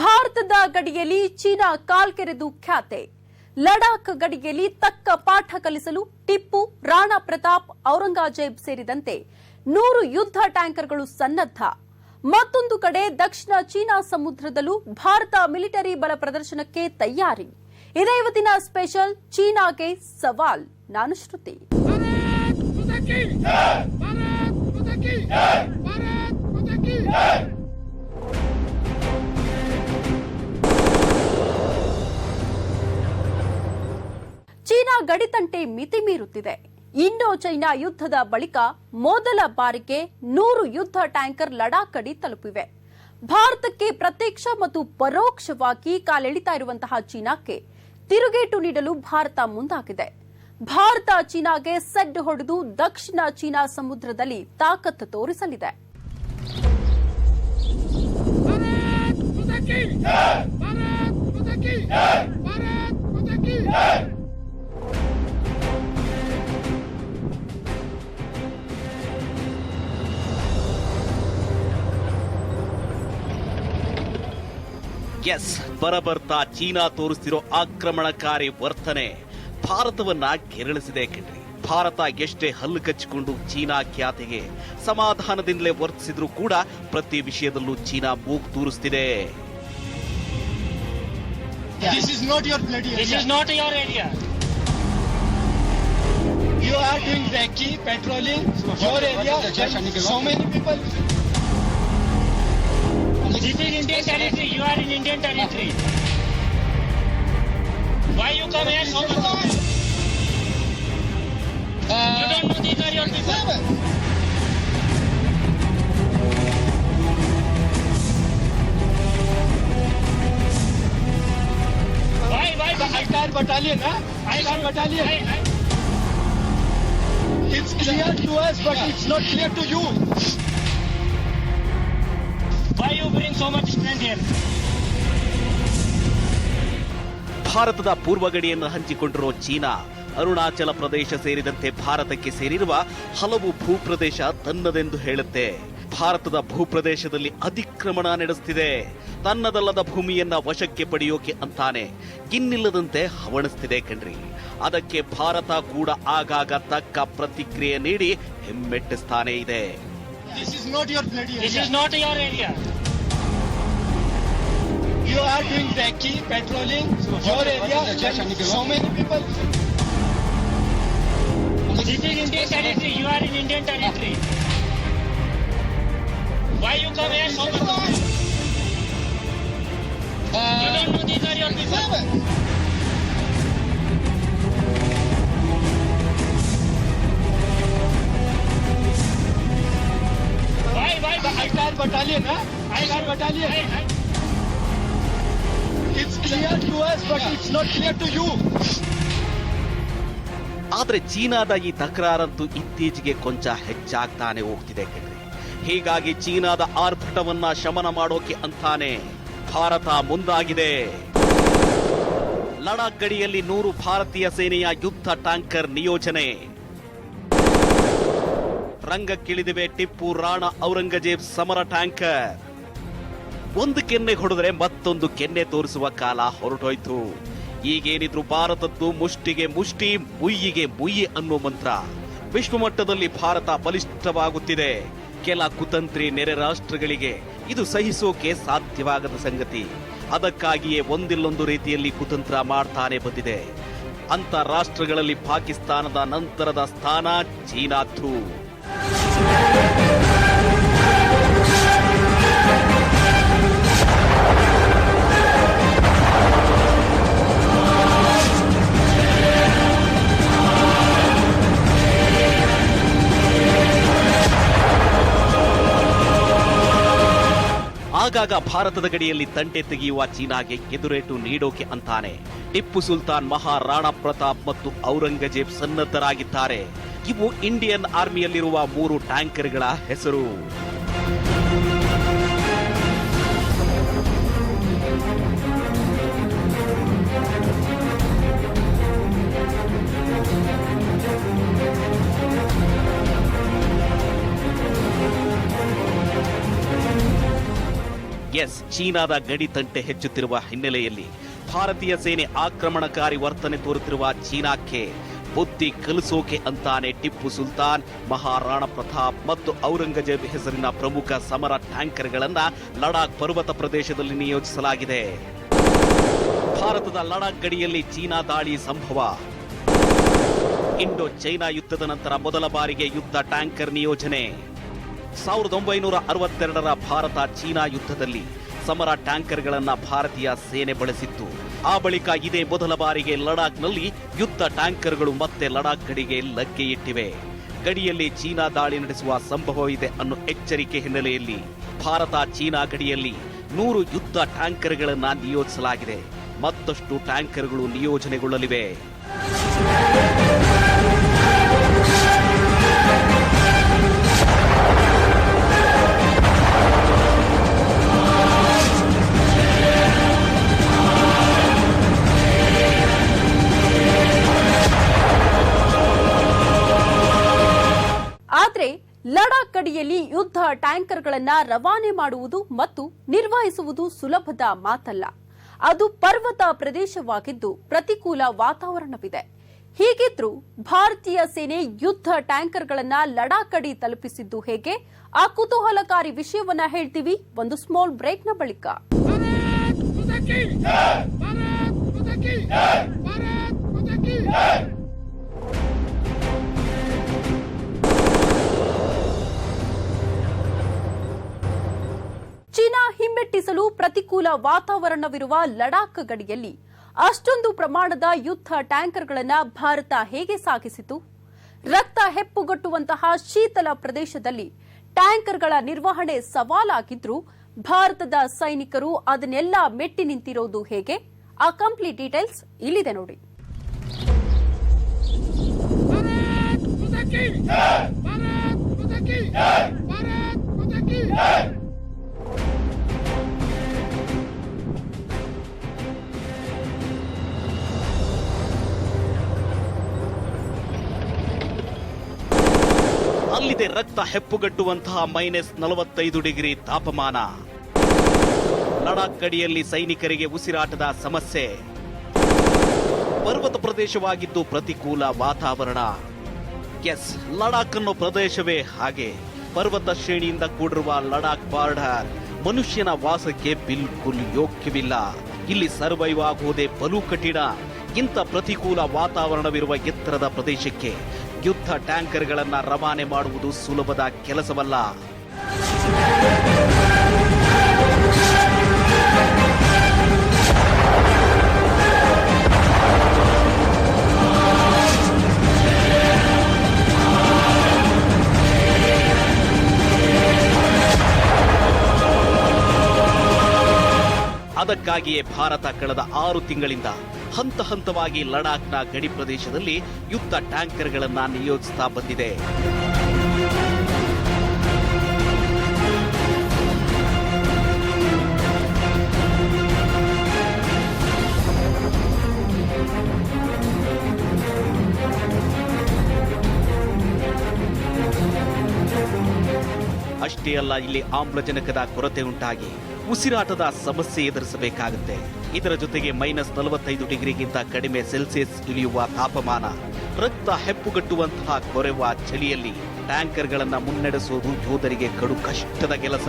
ಭಾರತದ ಗಡಿಯಲ್ಲಿ ಚೀನಾ ಕಾಲ್ಕೆರೆದು ಖ್ಯಾತೆ. ಲಡಾಖ್ ಗಡಿಯಲ್ಲಿ ತಕ್ಕ ಪಾಠ ಕಲಿಸಲು ಟಿಪ್ಪು, ರಾಣಾ ಪ್ರತಾಪ್, ಔರಂಗಜೇಬ್ ಸೇರಿದಂತೆ ನೂರು ಯುದ್ಧ ಟ್ಯಾಂಕರ್ಗಳು ಸನ್ನದ್ಧ. ಮತ್ತೊಂದು ಕಡೆ ದಕ್ಷಿಣ ಚೀನಾ ಸಮುದ್ರದಲ್ಲೂ ಭಾರತ ಮಿಲಿಟರಿ ಬಲ ಪ್ರದರ್ಶನಕ್ಕೆ ತಯಾರಿ. ಇದೇವತ್ತಿನ ಸ್ಪೆಷಲ್ ಚೀನಾಗೆ ಸವಾಲ್. ನಾನು ಶ್ರುತಿ. ಚೀನಾ ಗಡಿತಂಟೆ ಮಿತಿ ಮೀರುತ್ತಿದೆ. ಇಂಡೋ ಚೈನಾ ಯುದ್ಧದ ಬಳಿಕ ಮೊದಲ ಬಾರಿಗೆ ನೂರು ಯುದ್ಧ ಟ್ಯಾಂಕರ್ ಲಡಾಖ್ ಗಡಿ ತಲುಪಿವೆ. ಭಾರತಕ್ಕೆ ಪ್ರತ್ಯಕ್ಷ ಮತ್ತು ಪರೋಕ್ಷವಾಗಿ ಕಾಲೆಳಿತಾ ಇರುವಂತಹ ಚೀನಾಕ್ಕೆ ತಿರುಗೇಟು ನೀಡಲು ಭಾರತ ಮುಂದಾಗಿದೆ. ಭಾರತ ಚೀನಾಗೆ ಸೆಡ್ ಹೊಡೆದು ದಕ್ಷಿಣ ಚೀನಾ ಸಮುದ್ರದಲ್ಲಿ ತಾಕತ್ತು ತೋರಿಸಲಿದೆ. ಎಸ್ ಬರಬರ್ತಾ ಚೀನಾ ತೋರಿಸ್ತಿರೋ ಆಕ್ರಮಣಕಾರಿ ವರ್ತನೆ ಭಾರತವನ್ನ ಕೆರಳಿಸಿದೆ ಕಣ್ರಿ ಭಾರತ ಎಷ್ಟೇ ಹಲ್ಲು ಕಚ್ಚಿಕೊಂಡು ಚೀನಾ ಖ್ಯಾತಿಗೆ ಸಮಾಧಾನದಿಂದಲೇ ವರ್ತಿಸಿದ್ರೂ ಕೂಡ ಪ್ರತಿ ವಿಷಯದಲ್ಲೂ ಚೀನಾ ಮೂಗು ತೋರಿಸ್ತಿದೆ This is not your This is not your area. You are doing recce, patrolling your area. So many people. This is Indian territory. You are in Indian territory. Why you come here so much? You don't know these are your people. Why? Why? The Aikar battalion, huh? Aikar battalion. Why? Why? It's clear to us, but it's not clear to you. So much? ಭಾರತದ ಪೂರ್ವ ಗಡಿಯನ್ನು ಹಂಚಿಕೊಂಡಿರುವ China, Arunachal Pradesh ಸೇರಿದಂತೆ ಭಾರತಕ್ಕೆ ಸೇರಿರುವ ಹಲವು ಭೂಪ್ರದೇಶ ತನ್ನದೆಂದು ಹೇಳುತ್ತೆ. ಭಾರತದ ಭೂಪ್ರದೇಶದಲ್ಲಿ ಅತಿಕ್ರಮಣ ನಡೆಸುತ್ತಿದೆ ತನ್ನದಲ್ಲದ ಭೂಮಿಯನ್ನ ವಶಕ್ಕೆ ಪಡೆಯೋಕೆ ಅಂತಾನೆ ಇನ್ನಿಲ್ಲದಂತೆ ಹವಣಿಸ್ತಿದೆ ಕಣ್ರಿ. ಅದಕ್ಕೆ ಭಾರತ ಕೂಡ ಆಗಾಗ ತಕ್ಕ ಪ್ರತಿಕ್ರಿಯೆ ನೀಡಿ ಹೆಮ್ಮೆಟ್ಟಿಸ್ತಾನೆ ಇದೆ. This is not your bloody This is not your area. You are doing recce, patrolling your area. and So many people. This is Indian territory. You are in Indian territory. Why you come here so much? You don't know these are your people. To you. ಆದ್ರೆ ಚೀನಾದ ಈ ತಕರಾರಂತೂ ಇತ್ತೀಚೆಗೆ ಕೊಂಚ ಹೆಚ್ಚಾಗ್ತಾನೆ ಹೋಗ್ತಿದೆ ಕಣ್ರಿ ಹೀಗಾಗಿ ಚೀನಾದ ಆರ್ಭಟವನ್ನ ಶಮನ ಮಾಡೋಕೆ ಅಂತಾನೆ ಭಾರತ ಮುಂದಾಗಿದೆ ಲಡಾಖ್ ಗಡಿಯಲ್ಲಿ ನೂರು ಭಾರತೀಯ ಸೇನೆಯ ಯುದ್ಧ ಟ್ಯಾಂಕರ್ ನಿಯೋಜನೆ ರಂಗಕ್ಕಿಳಿದಿವೆ ಟಿಪ್ಪು ರಾಣ ಔರಂಗಜೇಬ್ ಸಮರ ಟ್ಯಾಂಕರ್. ಒಂದು ಕೆನ್ನೆ ಹೊಡೆದ್ರೆ ಮತ್ತೊಂದು ಕೆನ್ನೆ ತೋರಿಸುವ ಕಾಲ ಹೊರಟೋಯ್ತು. ಈಗೇನಿದ್ರು ಭಾರತದ್ದು ಮುಷ್ಟಿಗೆ ಮುಷ್ಟಿ, ಮುಯ್ಯಿಗೆ ಮುಯ್ಯಿ ಅನ್ನೋ ಮಂತ್ರ. ವಿಶ್ವಮಟ್ಟದಲ್ಲಿ ಭಾರತ ಬಲಿಷ್ಠವಾಗುತ್ತಿದೆ. ಕೆಲ ಕುತಂತ್ರಿ ನೆರೆ ರಾಷ್ಟ್ರಗಳಿಗೆ ಇದು ಸಹಿಸೋಕೆ ಸಾಧ್ಯವಾಗದ ಸಂಗತಿ. ಅದಕ್ಕಾಗಿಯೇ ಒಂದಿಲ್ಲೊಂದು ರೀತಿಯಲ್ಲಿ ಕುತಂತ್ರ ಮಾಡ್ತಾನೆ ಬಂದಿದೆ. ಅಂತ ರಾಷ್ಟ್ರಗಳಲ್ಲಿ ಪಾಕಿಸ್ತಾನದ ನಂತರದ ಸ್ಥಾನ ಚೀನಾದ್ದು. ಆಗಾಗ ಭಾರತದ ಗಡಿಯಲ್ಲಿ ತಂಟೆ ತೆಗೆಯುವ ಚೀನಾಗೆ ಎದುರೇಟು ನೀಡೋಕೆ ಅಂತಾನೆ. ಟಿಪ್ಪು ಸುಲ್ತಾನ್ ಮಹಾರಾಣಾ ಪ್ರತಾಪ್ ಮತ್ತು ಔರಂಗಜೇಬ್ ಸನ್ನದ್ಧರಾಗಿದ್ದಾರೆ. ಇವು ಇಂಡಿಯನ್ ಆರ್ಮಿಯಲ್ಲಿರುವ ಮೂರು ಟ್ಯಾಂಕರ್ಗಳ ಹೆಸರು. ಎಸ್, ಚೀನಾದ ಗಡಿ ತಂಟೆ ಹೆಚ್ಚುತ್ತಿರುವ ಹಿನ್ನೆಲೆಯಲ್ಲಿ ಭಾರತೀಯ ಸೇನೆ ಆಕ್ರಮಣಕಾರಿ ವರ್ತನೆ ತೋರುತ್ತಿರುವ ಚೀನಾಕ್ಕೆ ಬುದ್ಧಿ ಕಲಿಸೋಕೆ ಅಂತಾನೆ ಟಿಪ್ಪು ಸುಲ್ತಾನ್, ಮಹಾರಾಣಾ ಪ್ರತಾಪ್ ಮತ್ತು ಔರಂಗಜೇಬ್ ಹೆಸರಿನ ಪ್ರಮುಖ ಸಮರ ಟ್ಯಾಂಕರ್ಗಳನ್ನ ಲಡಾಖ್ ಪರ್ವತ ಪ್ರದೇಶದಲ್ಲಿ ನಿಯೋಜಿಸಲಾಗಿದೆ. ಭಾರತದ ಲಡಾಖ್ ಗಡಿಯಲ್ಲಿ ಚೀನಾ ದಾಳಿ ಸಂಭವ. ಇಂಡೋ ಚೈನಾ ಯುದ್ಧದ ನಂತರ ಮೊದಲ ಬಾರಿಗೆ ಯುದ್ಧ ಟ್ಯಾಂಕರ್ ನಿಯೋಜನೆ. ಸಾವಿರದ ಒಂಬೈನೂರ ಅರವತ್ತೆರಡರ ಭಾರತ ಚೀನಾ ಯುದ್ಧದಲ್ಲಿ ಸಮರ ಟ್ಯಾಂಕರ್ಗಳನ್ನು ಭಾರತೀಯ ಸೇನೆ ಬಳಸಿತ್ತು. ಆ ಬಳಿಕ ಇದೇ ಮೊದಲ ಬಾರಿಗೆ ಲಡಾಖ್ನಲ್ಲಿ ಯುದ್ಧ ಟ್ಯಾಂಕರ್ಗಳು ಮತ್ತೆ ಲಡಾಖ್ ಗಡಿಗೆ ಲಗ್ಗೆ ಇಟ್ಟಿವೆ. ಗಡಿಯಲ್ಲಿ ಚೀನಾ ದಾಳಿ ನಡೆಸುವ ಸಂಭವವಿದೆ ಅನ್ನೋ ಎಚ್ಚರಿಕೆ ಹಿನ್ನೆಲೆಯಲ್ಲಿ ಭಾರತ ಚೀನಾ ಗಡಿಯಲ್ಲಿ ನೂರು ಯುದ್ಧ ಟ್ಯಾಂಕರ್ಗಳನ್ನು ನಿಯೋಜಿಸಲಾಗಿದೆ. ಮತ್ತಷ್ಟು ಟ್ಯಾಂಕರ್ಗಳು ನಿಯೋಜನೆಗೊಳ್ಳಲಿವೆ. ಲಡಾಖ್ ಗಡಿಯಲ್ಲಿ ಯುದ್ಧ ಟ್ಯಾಂಕರ್ಗಳನ್ನು ರವಾನೆ ಮಾಡುವುದು ಮತ್ತು ನಿರ್ವಹಿಸುವುದು ಸುಲಭದ ಮಾತಲ್ಲ ಅದು ಪರ್ವತ ಪ್ರದೇಶವಾಗಿದ್ದು ಪ್ರತಿಕೂಲ ವಾತಾವರಣವಿದೆ ಹೀಗಿದ್ರೂ ಭಾರತೀಯ ಸೇನೆ ಯುದ್ಧ ಟ್ಯಾಂಕರ್ಗಳನ್ನು ಲಡಾಖ್ ಗಡಿ ತಲುಪಿಸಿದ್ದು ಹೇಗೆ ಆ ಕುತೂಹಲಕಾರಿ ವಿಷಯವನ್ನ ಹೇಳ್ತೀವಿ ಒಂದು ಸ್ಮಾಲ್ ಬ್ರೇಕ್ನ ಬಳಿಕ ಚೀನಾ ಹಿಮ್ಮೆಟ್ಟಿಸಲು ಪ್ರತಿಕೂಲ ವಾತಾವರಣವಿರುವ ಲಡಾಖ್ ಗಡಿಯಲ್ಲಿ ಅಷ್ಟೊಂದು ಪ್ರಮಾಣದ ಯುದ್ಧ ಟ್ಯಾಂಕರ್ಗಳನ್ನು ಭಾರತ ಹೇಗೆ ಸಾಗಿಸಿತು ರಕ್ತ ಹೆಪ್ಪುಗಟ್ಟುವಂತಹ ಶೀತಲ ಪ್ರದೇಶದಲ್ಲಿ ಟ್ಯಾಂಕರ್ಗಳ ನಿರ್ವಹಣೆ ಸವಾಲಾಗಿದ್ರೂ ಭಾರತದ ಸೈನಿಕರು ಅದನ್ನೆಲ್ಲ ಮೆಟ್ಟಿ ನಿಂತಿರೋದು ಹೇಗೆ ಆ ಕಂಪ್ಲೀಟ್ ಡೀಟೇಲ್ಸ್ ಇಲ್ಲಿದೆ ನೋಡಿ ಭಾರತ್ ಅಲ್ಲಿದೆ ರಕ್ತ ಹೆಪ್ಪುಗಟ್ಟುವಂತಹ ಮೈನಸ್ ನಲವತ್ತೈದು ಡಿಗ್ರಿ ತಾಪಮಾನ. ಲಡಾಖ್ ಗಡಿಯಲ್ಲಿ ಸೈನಿಕರಿಗೆ ಉಸಿರಾಟದ ಸಮಸ್ಯೆ. ಪರ್ವತ ಪ್ರದೇಶವಾಗಿದ್ದು ಪ್ರತಿಕೂಲ ವಾತಾವರಣ. ಎಸ್, ಲಡಾಖ್ ಅನ್ನೋ ಪ್ರದೇಶವೇ ಹಾಗೆ. ಪರ್ವತ ಶ್ರೇಣಿಯಿಂದ ಕೂಡಿರುವ ಲಡಾಖ್ ಬಾರ್ಡರ್ ಮನುಷ್ಯನ ವಾಸಕ್ಕೆ ಬಿಲ್ಕುಲ್ ಯೋಗ್ಯವಿಲ್ಲ. ಇಲ್ಲಿ ಸರ್ವೈವ್ ಆಗುವುದೇ ಬಲು ಕಠಿಣ. ಇಂಥ ಪ್ರತಿಕೂಲ ವಾತಾವರಣವಿರುವ ಎತ್ತರದ ಪ್ರದೇಶಕ್ಕೆ ಯುದ್ಧ ಟ್ಯಾಂಕರ್ಗಳನ್ನು ರವಾನೆ ಮಾಡುವುದು ಸುಲಭದ ಕೆಲಸವಲ್ಲ. ಅದಕ್ಕಾಗಿಯೇ ಭಾರತ ಕಳೆದ ಆರು ತಿಂಗಳಿಂದ ಹಂತ ಹಂತವಾಗಿ ಲಡಾಖ್ನ ಗಡಿ ಪ್ರದೇಶದಲ್ಲಿ ಯುದ್ಧ ಟ್ಯಾಂಕರ್ಗಳನ್ನು ನಿಯೋಜಿಸ್ತಾ ಬಂದಿದೆ. ಅಷ್ಟೇ ಅಲ್ಲ, ಇಲ್ಲಿ ಆಮ್ಲಜನಕದ ಕೊರತೆ ಉಂಟಾಗಿ ಉಸಿರಾಟದ ಸಮಸ್ಯೆ ಎದುರಿಸಬೇಕಾಗುತ್ತೆ. ಇದರ ಜೊತೆಗೆ ಮೈನಸ್ ನಲವತ್ತೈದು ಡಿಗ್ರಿಗಿಂತ ಕಡಿಮೆ ಸೆಲ್ಸಿಯಸ್ ಇಳಿಯುವ ತಾಪಮಾನ, ರಕ್ತ ಹೆಪ್ಪುಗಟ್ಟುವಂತಹ ಕೊರೆವ ಚಳಿಯಲ್ಲಿ ಟ್ಯಾಂಕರ್ಗಳನ್ನು ಮುನ್ನಡೆಸುವುದು ಯೋಧರಿಗೆ ಕಡು ಕಷ್ಟದ ಕೆಲಸ.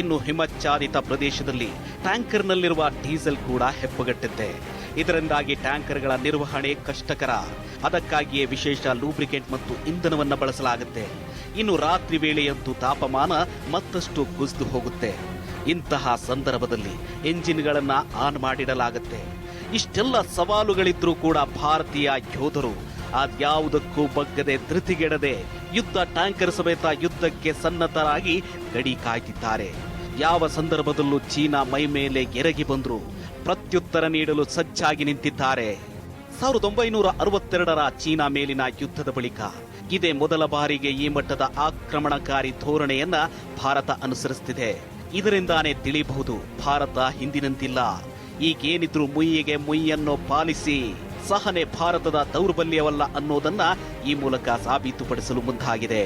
ಇನ್ನು ಹಿಮಚ್ಛಾದಿತ ಪ್ರದೇಶದಲ್ಲಿ ಟ್ಯಾಂಕರ್ನಲ್ಲಿರುವ ಡೀಸೆಲ್ ಕೂಡ ಹೆಪ್ಪುಗಟ್ಟುತ್ತೆ. ಇದರಿಂದಾಗಿ ಟ್ಯಾಂಕರ್ಗಳ ನಿರ್ವಹಣೆ ಕಷ್ಟಕರ. ಅದಕ್ಕಾಗಿಯೇ ವಿಶೇಷ ಲೂಬ್ರಿಕೆಂಟ್ ಮತ್ತು ಇಂಧನವನ್ನು ಬಳಸಲಾಗುತ್ತೆ. ಇನ್ನು ರಾತ್ರಿ ವೇಳೆಯಂತೂ ತಾಪಮಾನ ಮತ್ತಷ್ಟು ಕುಸಿದು ಹೋಗುತ್ತೆ. ಇಂತಹ ಸಂದರ್ಭದಲ್ಲಿ ಎಂಜಿನ್ಗಳನ್ನು ಆನ್ ಮಾಡಿಡಲಾಗುತ್ತೆ. ಇಷ್ಟೆಲ್ಲ ಸವಾಲುಗಳಿದ್ರೂ ಕೂಡ ಭಾರತೀಯ ಯೋಧರು ಅದ್ಯಾವುದಕ್ಕೂ ಬಗ್ಗದೆ ಧೃತಿಗೆಡದೆ ಯುದ್ಧ ಟ್ಯಾಂಕರ್ ಸಮೇತ ಯುದ್ಧಕ್ಕೆ ಸನ್ನದ್ಧರಾಗಿ ಗಡಿ ಕಾಯ್ದಿದ್ದಾರೆ ಯಾವ ಸಂದರ್ಭದಲ್ಲೂ ಚೀನಾ ಮೈ ಮೇಲೆ ಎರಗಿ ಬಂದ್ರು. ಪ್ರತ್ಯುತ್ತರ ನೀಡಲು ಸಜ್ಜಾಗಿ ನಿಂತಿದ್ದಾರೆ. ಸಾವಿರದ ಒಂಬೈನೂರ ಅರವತ್ತೆರಡರ ಚೀನಾ ಮೇಲಿನ ಯುದ್ಧದ ಬಳಿಕ ಇದೇ ಮೊದಲ ಬಾರಿಗೆ ಈ ಮಟ್ಟದ ಆಕ್ರಮಣಕಾರಿ ಧೋರಣೆಯನ್ನ ಭಾರತ ಅನುಸರಿಸುತ್ತಿದೆ. ಇದರಿಂದಾನೇ ತಿಳಿಯಬಹುದು ಭಾರತ ಹಿಂದಿನಂತಿಲ್ಲ. ಈಗೇನಿದ್ರು ಮುಯ್ಯಿಗೆ ಮುಯ್ಯನ್ನು ಪಾಲಿಸಿ ಸಹನೆ ಭಾರತದ ದೌರ್ಬಲ್ಯವಲ್ಲ ಅನ್ನೋದನ್ನ ಈ ಮೂಲಕ ಸಾಬೀತುಪಡಿಸಲು ಮುಂದಾಗಿದೆ.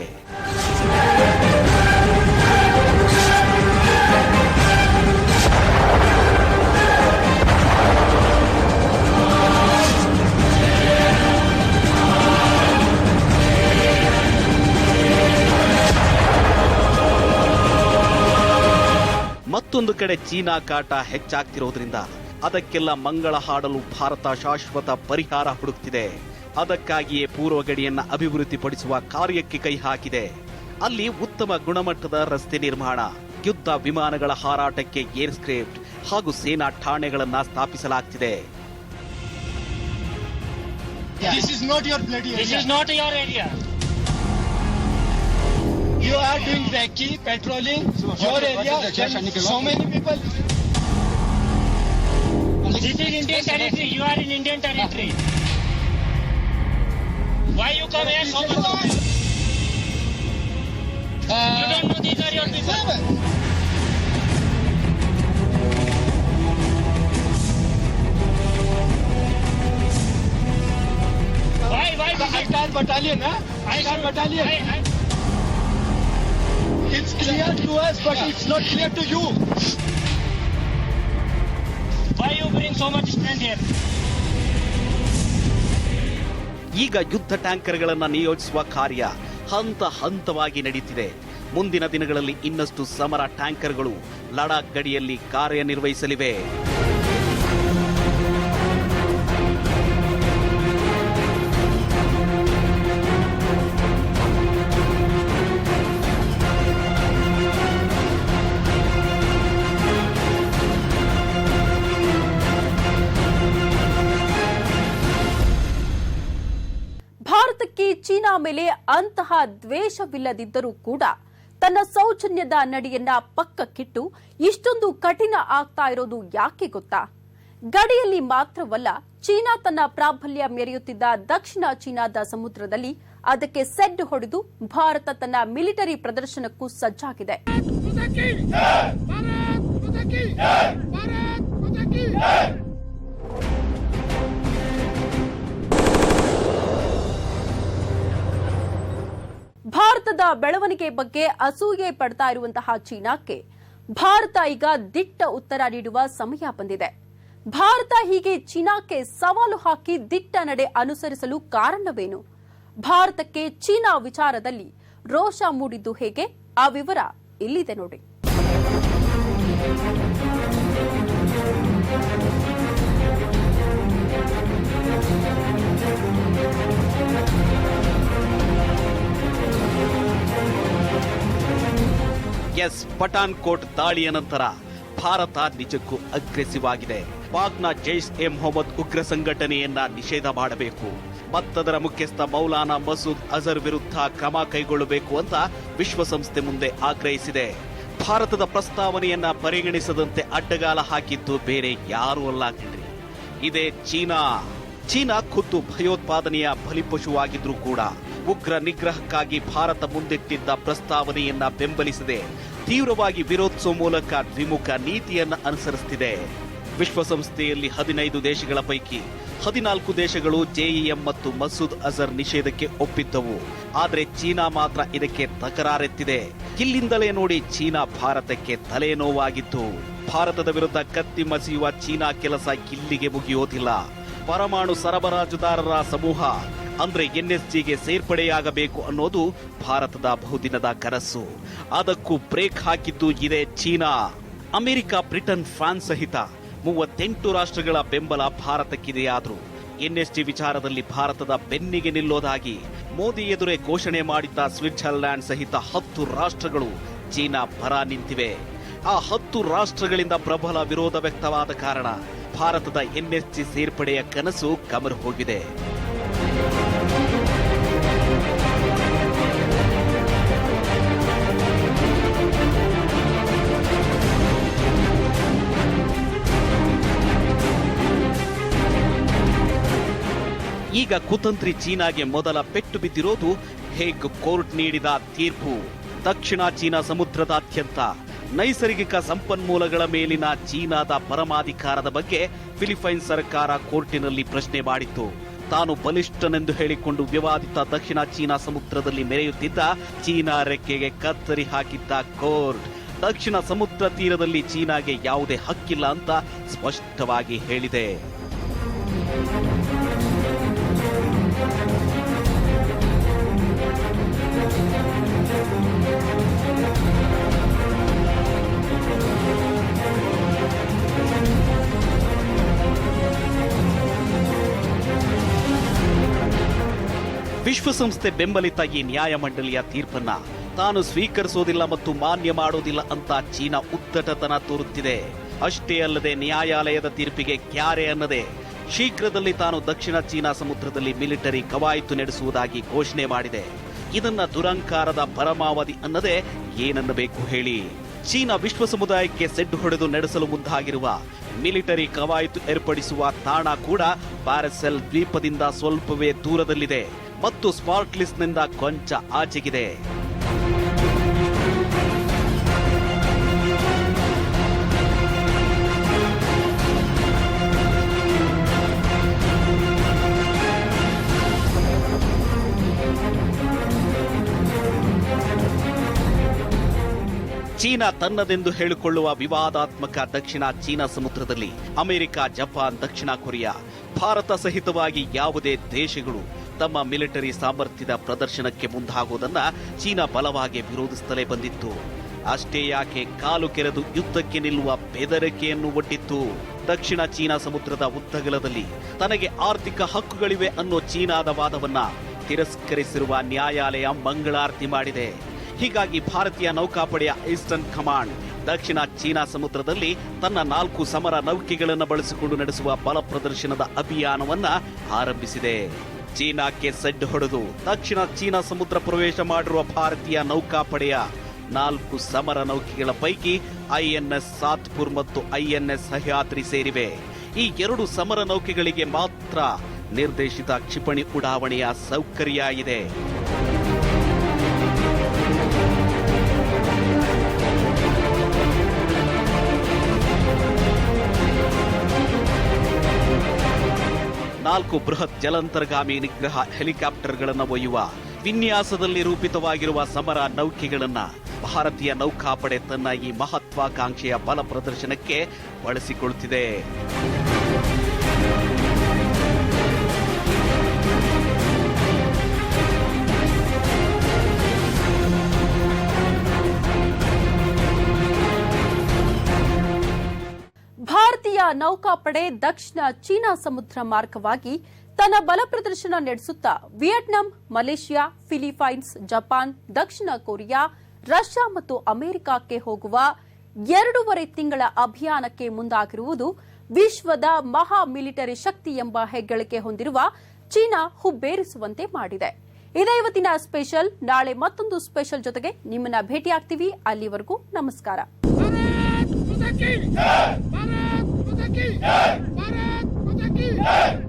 ಮತ್ತೊಂದು ಕಡೆ ಚೀನಾ ಕಾಟ ಹೆಚ್ಚಾಗ್ತಿರೋದ್ರಿಂದ ಅದಕ್ಕೆಲ್ಲ ಮಂಗಳ ಹಾಡಲು ಭಾರತ ಶಾಶ್ವತ ಪರಿಹಾರ ಹುಡುಕ್ತಿದೆ. ಅದಕ್ಕಾಗಿಯೇ ಪೂರ್ವ ಗಡಿಯನ್ನ ಅಭಿವೃದ್ಧಿಪಡಿಸುವ ಕಾರ್ಯಕ್ಕೆ ಕೈ ಹಾಕಿದೆ. ಅಲ್ಲಿ ಉತ್ತಮ ಗುಣಮಟ್ಟದ ರಸ್ತೆ ನಿರ್ಮಾಣ ಯುದ್ಧ ವಿಮಾನಗಳ ಹಾರಾಟಕ್ಕೆ ಏರ್ ಸ್ಕ್ರಿಪ್ಟ್ ಹಾಗೂ ಸೇನಾ ಠಾಣೆಗಳನ್ನು ಸ್ಥಾಪಿಸಲಾಗ್ತಿದೆ. This is not your bloody This is not your area. You are doing recce, patrolling your area. Then so many people. This is Indian territory. You are in Indian territory. Why you come here so much? You don't know these are your people. Why? Why? the Aikar battalion, huh? Aikar battalion. I, I, It's clear to us, but it's not clear to you. why you bring so much strength here? ಈಗ ಯುದ್ಧ ಟ್ಯಾಂಕರ್ಗಳನ್ನು ನಿಯೋಜಿಸುವ ಕಾರ್ಯ ಹಂತ ಹಂತವಾಗಿ ನಡೆಯುತ್ತಿದೆ ಮುಂದಿನ ದಿನಗಳಲ್ಲಿ ಇನ್ನಷ್ಟು ಸಮರ ಟ್ಯಾಂಕರ್ಗಳು ಲಡಾಖ್ ಗಡಿಯಲ್ಲಿ ಕಾರ್ಯನಿರ್ವಹಿಸಲಿವೆ ಮೇಲೆ ಅಂತಹ ದ್ವೇಷವಿಲ್ಲದಿದ್ದರೂ ಕೂಡ ತನ್ನ ಸೌಜನ್ಯದ ನಡೆಯನ್ನ ಪಕ್ಕಕ್ಕಿಟ್ಟು ಇಷ್ಟೊಂದು ಕಠಿಣ ಆಗ್ತಾ ಇರೋದು ಯಾಕೆ ಗೊತ್ತಾ? ಗಡಿಯಲ್ಲಿ ಮಾತ್ರವಲ್ಲ, ಚೀನಾ ತನ್ನ ಪ್ರಾಬಲ್ಯ ಮೆರೆಯುತ್ತಿದ್ದ ದಕ್ಷಿಣ ಚೀನಾದ ಸಮುದ್ರದಲ್ಲಿ ಅದಕ್ಕೆ ಸೆಡ್ ಹೊಡೆದು ಭಾರತ ತನ್ನ ಮಿಲಿಟರಿ ಪ್ರದರ್ಶನಕ್ಕೂ ಸಜ್ಜಾಗಿದೆ. माता ಭಾರತದ ಬೆಳವಣಿಗೆ ಬಗ್ಗೆ ಅಸೂಯೆ ಪಡ್ತಾ ಇರುವಂತಹ ಚೀನಾಕ್ಕೆ ಭಾರತ ಈಗ ದಿಟ್ಟ ಉತ್ತರ ನೀಡುವ ಸಮಯ ಬಂದಿದೆ. ಭಾರತ ಹೀಗೆ ಚೀನಾಕ್ಕೆ ಸವಾಲು ಹಾಕಿ ದಿಟ್ಟ ನಡೆ ಅನುಸರಿಸಲು ಕಾರಣವೇನು? ಭಾರತಕ್ಕೆ ಚೀನಾ ವಿಚಾರದಲ್ಲಿ ರೋಷ ಮೂಡಿದ್ದು ಹೇಗೆ? ಆ ವಿವರ ಇಲ್ಲಿದೆ ನೋಡಿ. ಎಸ್ ಪಠಾನ್ ಕೋಟ್ ದಾಳಿಯ ನಂತರ ಭಾರತ ನಿಜಕ್ಕೂ ಅಗ್ರೆಸಿವ್ ಆಗಿದೆ ಪಾಕ್ನ ಜೈಷ್ ಎ ಮೊಹಮ್ಮದ್ ಉಗ್ರ ಸಂಘಟನೆಯನ್ನ ನಿಷೇಧ ಮಾಡಬೇಕು. ಮತ್ತದರ ಮುಖ್ಯಸ್ಥ ಮೌಲಾನಾ ಮಸೂದ್ ಅಜರ್ ವಿರುದ್ಧ ಕ್ರಮ ಕೈಗೊಳ್ಳಬೇಕು ಅಂತ ವಿಶ್ವಸಂಸ್ಥೆ ಮುಂದೆ ಆಗ್ರಹಿಸಿದೆ. ಭಾರತದ ಪ್ರಸ್ತಾವನೆಯನ್ನ ಪರಿಗಣಿಸದಂತೆ ಅಡ್ಡಗಾಲ ಹಾಕಿದ್ದು ಬೇರೆ ಯಾರೂ ಅಲ್ಲ ಕಣ್ರಿ. ಇದೇ ಚೀನಾ. ಚೀನಾ ಖುದ್ದು ಭಯೋತ್ಪಾದನೆಯ ಬಲಿಪಶುವಾಗಿದ್ರೂ ಕೂಡ ಉಗ್ರ ನಿಗ್ರಹಕ್ಕಾಗಿ ಭಾರತ ಮುಂದಿಟ್ಟಿದ್ದ ಪ್ರಸ್ತಾವನೆಯನ್ನ ಬೆಂಬಲಿಸಿದೆ. ತೀವ್ರವಾಗಿ ವಿರೋಧಿಸುವ ಮೂಲಕ ದ್ವಿಮುಖ ನೀತಿಯನ್ನ ಅನುಸರಿಸುತ್ತಿದೆ ವಿಶ್ವಸಂಸ್ಥೆಯಲ್ಲಿ ಹದಿನೈದು ದೇಶಗಳ ಪೈಕಿ ಹದಿನಾಲ್ಕು ದೇಶಗಳು ಜೆಇಎಂ ಮತ್ತು ಮಸೂದ್ ಅಜರ್ ನಿಷೇಧಕ್ಕೆ ಒಪ್ಪಿದ್ದವು. ಆದರೆ ಚೀನಾ ಮಾತ್ರ ಇದಕ್ಕೆ ತಕರಾರೆತ್ತಿದೆ. ಇಲ್ಲಿಂದಲೇ ನೋಡಿ ಚೀನಾ ಭಾರತಕ್ಕೆ ತಲೆನೋವಾಗಿತ್ತು. ಭಾರತದ ವಿರುದ್ಧ ಕತ್ತಿ ಮಸಿಯುವ ಚೀನಾ ಕೆಲಸ ಇಲ್ಲಿಗೆ ಮುಗಿಯೋದಿಲ್ಲ. ಪರಮಾಣು ಸರಬರಾಜುದಾರರ ಸಮೂಹ ಅಂದ್ರೆ ಎನ್ಎಸ್ಜಿಗೆ ಸೇರ್ಪಡೆಯಾಗಬೇಕು ಅನ್ನೋದು ಭಾರತದ ಬಹುದಿನದ ಕನಸು. ಅದಕ್ಕೂ ಬ್ರೇಕ್ ಹಾಕಿದ್ದು ಇದೇ ಚೀನಾ. ಅಮೆರಿಕ, ಬ್ರಿಟನ್, ಫ್ರಾನ್ಸ್ ಸಹಿತ ಮೂವತ್ತೆಂಟು ರಾಷ್ಟ್ರಗಳ ಬೆಂಬಲ ಭಾರತಕ್ಕಿದೆಯಾದರೂ ಎನ್ಎಸ್ಜಿ ವಿಚಾರದಲ್ಲಿ ಭಾರತದ ಬೆನ್ನಿಗೆ ನಿಲ್ಲೋದಾಗಿ ಮೋದಿ ಎದುರೇ ಘೋಷಣೆ ಮಾಡಿದ್ದ ಸ್ವಿಟ್ಜರ್ಲ್ಯಾಂಡ್ ಸಹಿತ ಹತ್ತು ರಾಷ್ಟ್ರಗಳು ಚೀನಾ ಪರ ನಿಂತಿವೆ. ಆ ಹತ್ತು ರಾಷ್ಟ್ರಗಳಿಂದ ಪ್ರಬಲ ವಿರೋಧ ವ್ಯಕ್ತವಾದ ಕಾರಣ ಭಾರತದ ಎನ್ಎಸ್ಜಿ ಸೇರ್ಪಡೆಯ ಕನಸು ಕಮರು ಹೋಗಿದೆ. ಈಗ ಕುತಂತ್ರಿ ಚೀನಾಗೆ ಮೊದಲ ಪೆಟ್ಟು ಬಿದ್ದಿರೋದು ಹೇಗ್ ಕೋರ್ಟ್ ನೀಡಿದ ತೀರ್ಪು? ದಕ್ಷಿಣ ಚೀನಾ ಸಮುದ್ರದಾದ್ಯಂತ ನೈಸರ್ಗಿಕ ಸಂಪನ್ಮೂಲಗಳ ಮೇಲಿನ ಚೀನಾದ ಪರಮಾಧಿಕಾರದ ಬಗ್ಗೆ ಫಿಲಿಪೈನ್ಸ್ ಸರ್ಕಾರ ಕೋರ್ಟಿನಲ್ಲಿ ಪ್ರಶ್ನೆ ಮಾಡಿತ್ತು. ತಾನು ಬಲಿಷ್ಠನೆಂದು ಹೇಳಿಕೊಂಡು ವಿವಾದಿತ ದಕ್ಷಿಣ ಚೀನಾ ಸಮುದ್ರದಲ್ಲಿ ಮೆರೆಯುತ್ತಿದ್ದ ಚೀನಾ ರೆಕ್ಕೆಗೆ ಕತ್ತರಿ ಹಾಕಿದ್ದ ಕೋರ್ಟ್. ದಕ್ಷಿಣ ಸಮುದ್ರ ತೀರದಲ್ಲಿ ಚೀನಾಗೆ ಯಾವುದೇ ಹಕ್ಕಿಲ್ಲ ಅಂತ ಸ್ಪಷ್ಟವಾಗಿ ಹೇಳಿದೆ. ವಿಶ್ವಸಂಸ್ಥೆ ಬೆಂಬಲಿತ ಈ ನ್ಯಾಯಮಂಡಳಿಯ ತೀರ್ಪನ್ನ ತಾನು ಸ್ವೀಕರಿಸೋದಿಲ್ಲ ಮತ್ತು ಮಾನ್ಯ ಮಾಡೋದಿಲ್ಲ ಅಂತ ಚೀನಾ ಉದ್ದಟತನ ತೋರುತ್ತಿದೆ. ಅಷ್ಟೇ ಅಲ್ಲದೆ ನ್ಯಾಯಾಲಯದ ತೀರ್ಪಿಗೆ ಕ್ಯಾರೆ ಅನ್ನದೆ. ಶೀಘ್ರದಲ್ಲಿ ತಾನು ದಕ್ಷಿಣ ಚೀನಾ ಸಮುದ್ರದಲ್ಲಿ ಮಿಲಿಟರಿ ಕವಾಯಿತು ನಡೆಸುವುದಾಗಿ ಘೋಷಣೆ ಮಾಡಿದೆ. ಇದನ್ನ ದುರಂಕಾರದ ಪರಮಾವಧಿ ಅನ್ನದೆ ಏನನ್ನಬೇಕು ಹೇಳಿ. ಚೀನಾ ವಿಶ್ವ ಸಮುದಾಯಕ್ಕೆ ಸೆಡ್ಡು ಹೊಡೆದು ನಡೆಸಲು ಮುಂದಾಗಿರುವ ಮಿಲಿಟರಿ ಕವಾಯತು ಏರ್ಪಡಿಸುವ ತಾಣ ಕೂಡ ಪ್ಯಾರಸೆಲ್ ದ್ವೀಪದಿಂದ ಸ್ವಲ್ಪವೇ ದೂರದಲ್ಲಿದೆ ಮತ್ತು ಸ್ಮಾರ್ಟ್ ಲಿಸ್ಟ್ನಿಂದ ಕೊಂಚ ಆಚೆಗಿದೆ. ಚೀನಾ ತನ್ನದೆಂದು ಹೇಳಿಕೊಳ್ಳುವ ವಿವಾದಾತ್ಮಕ ದಕ್ಷಿಣ ಚೀನಾ ಸಮುದ್ರದಲ್ಲಿ ಅಮೆರಿಕ, ಜಪಾನ್, ದಕ್ಷಿಣ ಕೊರಿಯಾ ಭಾರತ ಸಹಿತವಾಗಿ ಯಾವುದೇ ದೇಶಗಳು ತಮ್ಮ ಮಿಲಿಟರಿ ಸಾಮರ್ಥ್ಯದ ಪ್ರದರ್ಶನಕ್ಕೆ ಮುಂದಾಗುವುದನ್ನ ಚೀನಾ ಬಲವಾಗಿ ವಿರೋಧಿಸುತ್ತಲೇ ಬಂದಿತ್ತು. ಅಷ್ಟೇ ಯಾಕೆ ಕಾಲು ಕೆರೆದು ಯುದ್ಧಕ್ಕೆ ನಿಲ್ಲುವ ಬೆದರಿಕೆಯನ್ನು ಒಡ್ಡಿತ್ತು. ದಕ್ಷಿಣ ಚೀನಾ ಸಮುದ್ರದ ಉದ್ದಗಲದಲ್ಲಿ ತನಗೆ ಆರ್ಥಿಕ ಹಕ್ಕುಗಳಿವೆ ಅನ್ನೋ ಚೀನಾದ ವಾದವನ್ನ ತಿರಸ್ಕರಿಸಿರುವ ನ್ಯಾಯಾಲಯ ಮಂಗಳಾರತಿ ಮಾಡಿದೆ. ಹೀಗಾಗಿ ಭಾರತೀಯ ನೌಕಾಪಡೆಯ ಈಸ್ಟರ್ನ್ ಕಮಾಂಡ್ ದಕ್ಷಿಣ ಚೀನಾ ಸಮುದ್ರದಲ್ಲಿ ತನ್ನ ನಾಲ್ಕು ಸಮರ ನೌಕೆಗಳನ್ನು ಬಳಸಿಕೊಂಡು ನಡೆಸುವ ಬಲ ಪ್ರದರ್ಶನದ ಅಭಿಯಾನವನ್ನ ಆರಂಭಿಸಿದೆ. ಚೀನಾಕ್ಕೆ ಸೆಡ್ ಹೊಡೆದು ದಕ್ಷಿಣ ಚೀನಾ ಸಮುದ್ರ ಪ್ರವೇಶ ಮಾಡಿರುವ ಭಾರತೀಯ ನೌಕಾಪಡೆಯ ನಾಲ್ಕು ಸಮರ ನೌಕೆಗಳ ಪೈಕಿ ಐಎನ್ಎಸ್ ಸಾತ್ಪುರ್ ಮತ್ತು ಐಎನ್ಎಸ್ ಸಹ್ಯಾದ್ರಿ ಸೇರಿವೆ. ಈ ಎರಡು ಸಮರ ನೌಕೆಗಳಿಗೆ ಮಾತ್ರ ನಿರ್ದೇಶಿತ ಕ್ಷಿಪಣಿ ಉಡಾವಣೆಯ ಸೌಕರ್ಯ ಇದೆ. ನಾಲ್ಕು ಬೃಹತ್ ಜಲಂತರ್ಗಾಮಿ ನಿಗ್ರಹ ಹೆಲಿಕಾಪ್ಟರ್ಗಳನ್ನು ಒಯ್ಯುವ ವಿನ್ಯಾಸದಲ್ಲಿ ರೂಪಿತವಾಗಿರುವ ಸಮರ ನೌಕೆಗಳನ್ನ ಭಾರತೀಯ ನೌಕಾಪಡೆ ತನ್ನ ಈ ಮಹತ್ವಾಕಾಂಕ್ಷೆಯ ಬಲ ಪ್ರದರ್ಶನಕ್ಕೆ ಬಳಸಿಕೊಳ್ಳುತ್ತಿದೆ. ನೌಕಾಪಡೆ ದಕ್ಷಿಣ ಚೀನಾ ಸಮುದ್ರ ಮಾರ್ಗವಾಗಿ ತನ್ನ ಬಲ ಪ್ರದರ್ಶನ ನಡೆಸುತ್ತಾ ವಿಯೆಟ್ನಾಂ, ಮಲೇಷಿಯಾ, ಫಿಲಿಪೈನ್ಸ್, ಜಪಾನ್, ದಕ್ಷಿಣ ಕೊರಿಯಾ, ರಷ್ಯಾ ಮತ್ತು ಅಮೆರಿಕಕ್ಕೆ ಹೋಗುವ ಎರಡೂವರೆ ತಿಂಗಳ ಅಭಿಯಾನಕ್ಕೆ ಮುಂದಾಗಿರುವುದು ವಿಶ್ವದ ಮಹಾ ಮಿಲಿಟರಿ ಶಕ್ತಿ ಎಂಬ ಹೆಗ್ಗಳಿಕೆ ಹೊಂದಿರುವ ಚೀನಾ ಹುಬ್ಬೇರಿಸುವಂತೆ ಮಾಡಿದೆ. ಇದೇ ಇವತ್ತಿನ ಸ್ಪೆಷಲ್. ನಾಳೆ ಮತ್ತೊಂದು ಸ್ಪೆಷಲ್ ಜೊತೆಗೆ ನಿಮ್ಮನ್ನ ಭೇಟಿಯಾಗ್ತೀವಿ. ಅಲ್ಲಿವರೆಗೂ ನಮಸ್ಕಾರ. की भारत माता की